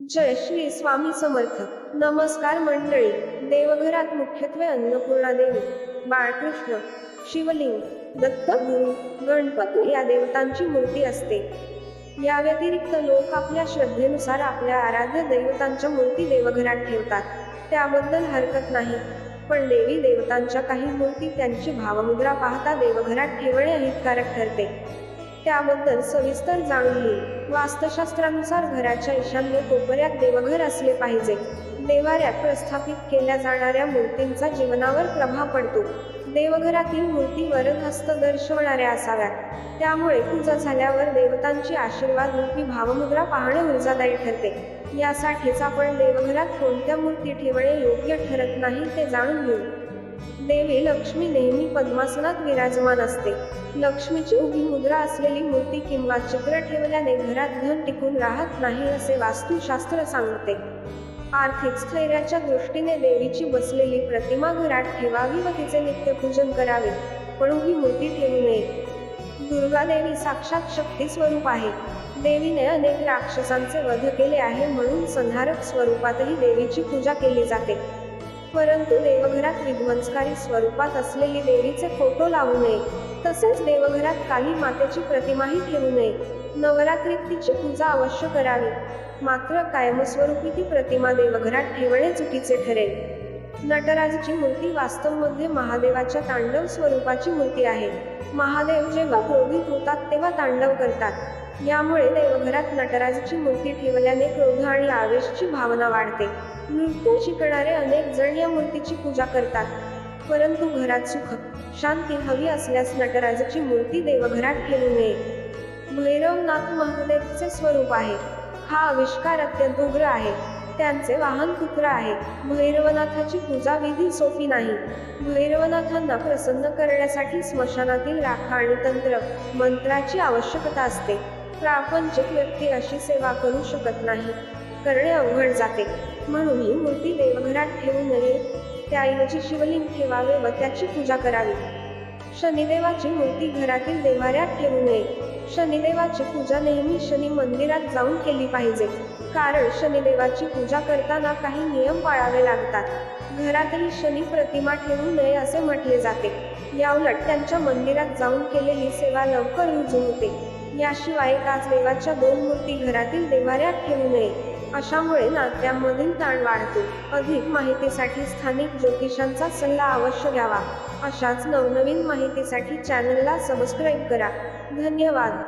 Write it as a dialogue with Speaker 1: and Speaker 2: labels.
Speaker 1: जय श्री स्वामी समर्थ. नमस्कार मंडळी. देवघरात मुख्यत्वे अन्नपूर्णा देवी बाळकृष्ण शिवलिंग दत्तगुरु गणपती या देवतांची मूर्ती असते. या व्यतिरिक्त लोक आपल्या श्रद्धेनुसार आपल्या आराध्य दैवतांच्या मूर्ती देवघरात ठेवतात. त्याबद्दल हरकत नाही. पण देवी देवतांच्या काही मूर्ती त्यांची भावमुद्रा पाहता देवघरात ठेवणे हितकारक ठरते. त्याबद्दल सविस्तर जाणून घेऊ वास्तुशास्त्रानुसार घराच्या ईशान्य कोपऱ्यात देवघर असले पाहिजे. देवाऱ्यात प्रस्थापित केल्या जाणाऱ्या मूर्तींचा जीवनावर प्रभाव पडतो. देवघरातील मूर्ती वरद हस्त दर्शवणाऱ्या असाव्यात. त्यामुळे पूजा झाल्यावर देवतांची आशीर्वाद रूपी भावमुद्रा पाहणे ऊर्जादायी ठरते. यासाठीच आपण देवघरात कोणत्या मूर्ती ठेवणे योग्य ठरत नाही ते जाणून घेऊ. देवी लक्ष्मी नेहमी पद्मासनात विराजमान असते. लक्ष्मीची उभी मुद्रा असलेली मूर्ती किंवा चित्र ठेवल्याने घरात धन टिकून राहत नाही असे वास्तुशास्त्र सांगते. आर्थिक स्थैर्याच्या दृष्टीने देवीची बसलेली प्रतिमा घरात ठेवावी व तिचे नित्यपूजन करावे पण ही मूर्ती ठेवू नये. दुर्गा देवी साक्षात शक्ती स्वरूप आहे. देवीने अनेक राक्षसांचे वध केले आहे म्हणून संहारक स्वरूपातही देवीची पूजा केली जाते. परंतु देवघरात विध्वंसकारी स्वरूपात असलेली देवीचे फोटो लावू नये. तसेच देवघरात काली मातेची प्रतिमाही ठेवू नये. नवरात्रीत तिची पूजा अवश्य करावी. मात्र कायमस्वरूपी ती प्रतिमा देवघरात ठेवणे चुकीचे ठरेल. नटराजची मूर्ती वास्तवमध्ये महादेवाच्या तांडव स्वरूपाची मूर्ती आहे. महादेव जेव्हा क्रोधित होतात तेव्हा तांडव करतात. यामुळे देवघरात नटराजची मूर्ती ठेवल्याने क्रोध आणि आवेशची भावना वाढते. नृत्य शिकणारे अनेक जण या मूर्तीची पूजा करतात. परंतु घरात सुख शांती हवी असल्यास नटराजाची मूर्ती देवघरात ठेवू नये. भैरवनाथ महादेवचे स्वरूप आहे. हा आविष्कार अत्यंत उग्र आहे. त्यांचे वाहन कुत्र आहे. भैरवनाथाची पूजा विधी सोपी नाही. भैरवनाथांना प्रसन्न करण्यासाठी स्मशानातील राखा आणि तंत्र मंत्राची आवश्यकता असते. प्रापंचिक व्यक्ती अशी सेवा करू शकत नाही. करणे अवघड जाते. म्हणून ही मूर्ती देवघरात ठेवू नये त्याऐवजी शिवलिंग ठेवावे व त्याची पूजा करावी. शनिदेवाची मूर्ती घरातील देवाऱ्यात ठेवू नये. शनिदेवाची पूजा नेहमी शनी मंदिरात जाऊन केली पाहिजे. कारण शनिदेवाची पूजा करताना काही नियम पाळावे लागतात. घरातही शनी प्रतिमा ठेवू नये असे म्हटले जाते. याउलट त्यांच्या मंदिरात जाऊन केलेली सेवा लवकर रुजू होते. याशिवाय एकाच देवाच्या दोन मूर्ती घरातील देवाऱ्यात ठेवू नये. अशामुळे नात्यांमधील ताण वाढतो. अधिक माहितीसाठी स्थानिक ज्योतिषांचा सल्ला अवश्य घ्यावा. अशाच नवनवीन माहितीसाठी चॅनलला सबस्क्राईब करा. धन्यवाद.